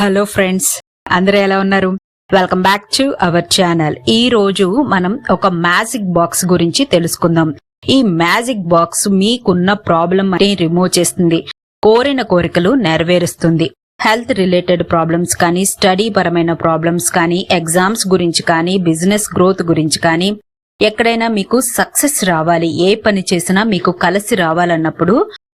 Hello friends అందరూ ఎలా ఉన్నారు? Welcome back to our channel. ఈ రోజు మనం ఒక మ్యాజిక్ బాక్స్ గురించి తెలుసుకుందాం. ఈ మ్యాజిక్ బాక్స్ మీకున్న ప్రాబ్లం రిమూవ్ చేస్తుంది కోరిన కోరికలు నెరవేరుస్తుంది. హెల్త్ రిలేటెడ్ ప్రాబ్లమ్స్ కానీ స్టడీ పరమైన ప్రాబ్లమ్స్ కానీ ఎగ్జామ్స్ గురించి కానీ బిజినెస్ గ్రోత్ గురించి కానీ ఎక్కడైనా మీకు సక్సెస్ రావాలి ఏ పని చేసినా మీకు కలిసి రావాలన్నప్పుడు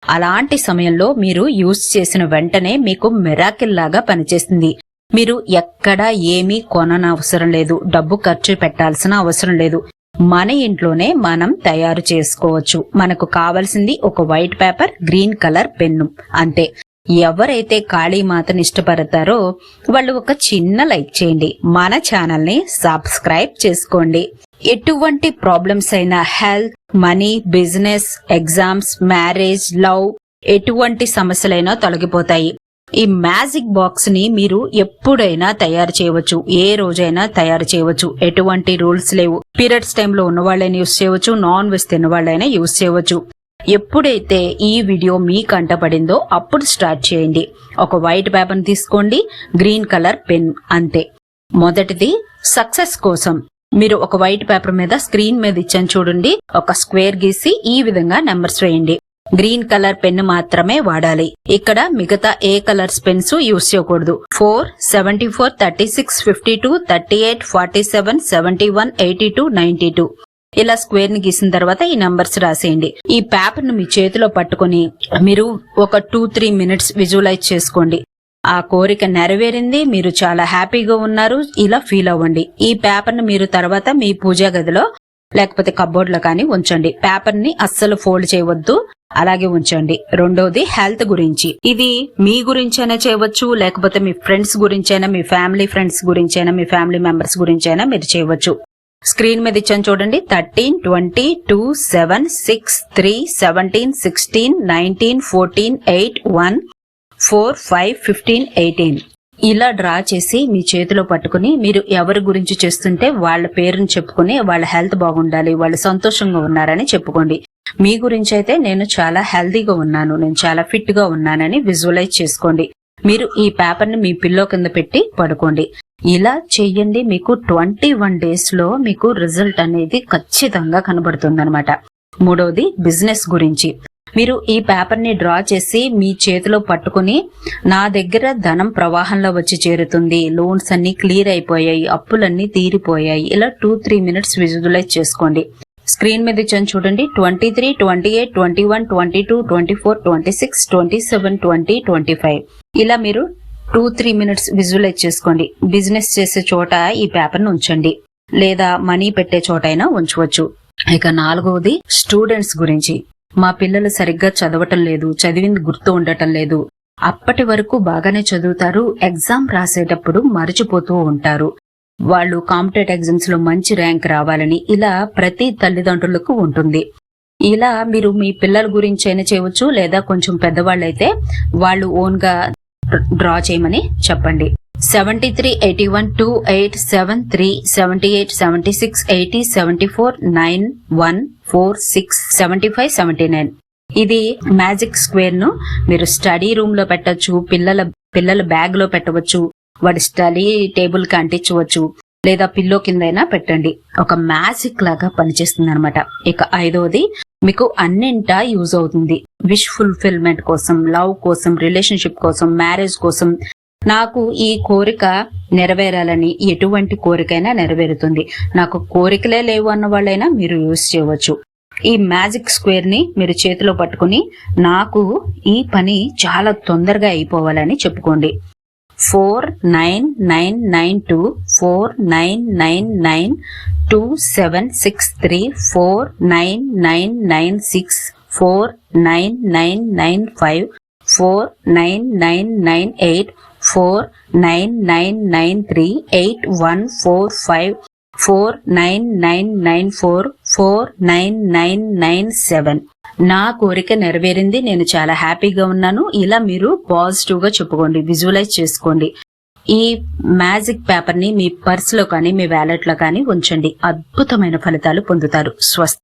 అలాంటి సమయంలో మీరు యూజ్ చేసిన వెంటనే మీకు మెరాకిల్ లాగా పనిచేస్తుంది. మీరు ఎక్కడా ఏమీ కొననవసరం లేదు. డబ్బు ఖర్చు పెట్టాల్సిన అవసరం లేదు. మన ఇంట్లోనే మనం తయారు చేసుకోవచ్చు. మనకు కావలసింది ఒక white paper green colour pen. అంతే. ఎవరైతే కాళీమాతని ఇష్టపడతారో వాళ్ళు ఒక చిన్న లైక్ చేయండి. మన ఛానల్ని సబ్స్క్రైబ్ చేసుకోండి. ఎటువంటి ప్రాబ్లమ్స్ అయినా health money business exams marriage love ఎటువంటి సమస్యలైనా తొలగిపోతాయి. ఈ మ్యాజిక్ బాక్స్ని మీరు ఎప్పుడైనా తయారు చేయవచ్చు. ఏ రోజైనా తయారు చేయవచ్చు. ఎటువంటి రూల్స్ లేవు. పీరియడ్స్ టైంలో ఉన్న వాళ్ళైనా యూస్ చేయవచ్చు. నాన్ వెజ్ తిన్న వాళ్ళైనా యూస్ చేయవచ్చు. ఎప్పుడైతే ఈ వీడియో మీ కంటపడిందో అప్పుడు స్టార్ట్ చేయండి. ఒక వైట్ పేపర్ తీసుకోండి. గ్రీన్ కలర్ పెన్ అంతే. మొదటిది సక్సెస్ కోసం. మీరు ఒక వైట్ పేపర్ మీద స్క్రీన్ మీద ఇచ్చాను చూడండి. ఒక స్క్వేర్ గీసి ఈ విధంగా నెంబర్స్ వేయండి. గ్రీన్ కలర్ పెన్ మాత్రమే వాడాలి. ఇక్కడ మిగతా ఏ కలర్స్ పెన్స్ యూస్ చేయకూడదు. Four seventy four thirty six fifty two thirty eight forty seven seventy one eighty two ninety two ఇలా స్క్వేర్ని గీసిన తర్వాత ఈ నంబర్స్ రాసేయండి. ఈ పేపర్ను మీ చేతిలో పట్టుకుని మీరు ఒక టూ త్రీ మినిట్స్ విజువలైజ్ చేసుకోండి. ఆ కోరిక నెరవేరింది. మీరు చాలా హ్యాపీగా ఉన్నారు. ఇలా ఫీల్ అవ్వండి. ఈ పేపర్ని మీరు తర్వాత మీ పూజా గదిలో లేకపోతే కబోర్డ్లో కానీ ఉంచండి. పేపర్ని అస్సలు ఫోల్డ్ చేయవద్దు. అలాగే ఉంచండి. రెండోది హెల్త్ గురించి. ఇది మీ గురించైనా చేయవచ్చు లేకపోతే మీ ఫ్రెండ్స్ గురించైనా మీ ఫ్యామిలీ ఫ్రెండ్స్ గురించైనా మీ ఫ్యామిలీ మెంబర్స్ గురించైనా మీరు చేయవచ్చు. స్క్రీన్ మీద ఇచ్చాను చూడండి. Thirteen twenty two seven six three seventeen sixteen nineteen fourteen eight one. Four five fifteen eighteen. ఇలా డ్రా చేసి మీ చేతిలో పట్టుకుని మీరు ఎవరి గురించి చేస్తుంటే వాళ్ళ పేరుని చెప్పుకుని వాళ్ళ హెల్త్ బాగుండాలి వాళ్ళు సంతోషంగా ఉన్నారని చెప్పుకోండి. మీ గురించి అయితే నేను చాలా హెల్తీగా ఉన్నాను నేను చాలా ఫిట్గా ఉన్నానని విజువలైజ్ చేసుకోండి. మీరు ఈ పేపర్ని మీ పిల్లో కింద పెట్టి పడుకోండి. ఇలా చెయ్యండి మీకు ట్వంటీ వన్ డేస్లో మీకు రిజల్ట్ అనేది ఖచ్చితంగా కనబడుతుంది మూడవది బిజినెస్ గురించి. మీరు ఈ పేపర్ని డ్రా చేసి మీ చేతిలో పట్టుకుని నా దగ్గర ధనం ప్రవాహంలో వచ్చి చేరుతుంది. లోన్స్ అన్ని క్లియర్ అయిపోయాయి. అప్పులన్నీ తీరిపోయాయి. ఇలా టూ త్రీ మినిట్స్ విజువలైజ్ చేసుకోండి. స్క్రీన్ మీద ఇచ్చాను చూడండి. Twenty three twenty eight twenty one twenty two twenty four twenty six twenty seven twenty twenty five ఇలా మీరు టూ త్రీ మినిట్స్ విజువలైజ్ చేసుకోండి. బిజినెస్ చేసే చోట ఈ పేపర్ను ఉంచండి. లేదా మనీ పెట్టే చోట అయినా ఉంచవచ్చు. ఇక నాలుగవది స్టూడెంట్స్ గురించి. మా పిల్లలు సరిగ్గా చదవటం లేదు చదివింది గుర్తు ఉండటం లేదు. అప్పటి వరకు బాగానే చదువుతారు ఎగ్జామ్ రాసేటప్పుడు మర్చిపోతూ ఉంటారు. వాళ్ళు కాంపిటేటివ్ ఎగ్జామ్స్లో మంచి ర్యాంక్ రావాలని ఇలా ప్రతి తల్లిదండ్రులకు ఉంటుంది. ఇలా మీరు మీ పిల్లల గురించి అయినా చేయవచ్చు లేదా కొంచెం పెద్దవాళ్ళైతే వాళ్ళు ఓన్గా డ్రా చేయమని చెప్పండి. Seventy three eighty one two eight seven three seventy eight seventy six eighty seventy four nine one four six seventy five seventy nine. ఇది మ్యాజిక్ స్క్వేర్ను మీరు స్టడీ రూమ్లో పెట్టచ్చు పిల్లల పిల్లల బ్యాగ్లో పెట్టవచ్చు వాడి స్టడీ టేబుల్కి అంటించవచ్చు లేదా పిల్లో కిందైనా పెట్టండి. ఒక మ్యాజిక్ లాగా పనిచేస్తుంది అనమాట ఇక ఐదవది మీకు అన్నింటా యూజ్ అవుతుంది. విష్ ఫుల్ఫిల్మెంట్ కోసం లవ్ కోసం రిలేషన్షిప్ కోసం మ్యారేజ్ కోసం. నాకు ఈ కోరిక నెరవేరాలని ఎటువంటి కోరికైనా నెరవేరుతుంది నాకు కోరికలే లేవు అన్న వాళ్ళైనా మీరు యూజ్ చేయవచ్చు ఈ మ్యాజిక్ స్క్వేర్ని మీరు చేతిలో పట్టుకుని నాకు ఈ పని చాలా తొందరగా అయిపోవాలని చెప్పుకోండి four nine nine nine two four nine nine nine two seven six three four nine nine nine six four nine nine nine five four nine nine nine eight four nine nine nine three eight one four five four nine nine nine four four nine nine nine seven. నా కోరిక నెరవేరింది నేను చాలా హ్యాపీగా ఉన్నాను. ఇలా మీరు పాజిటివ్గా చెప్పుకోండి విజువలైజ్ చేసుకోండి. ఈ మ్యాజిక్ పేపర్ని మీ పర్స్లో కానీ మీ వ్యాలెట్లో కానీ ఉంచండి. అద్భుతమైన ఫలితాలు పొందుతారు. స్వస్తి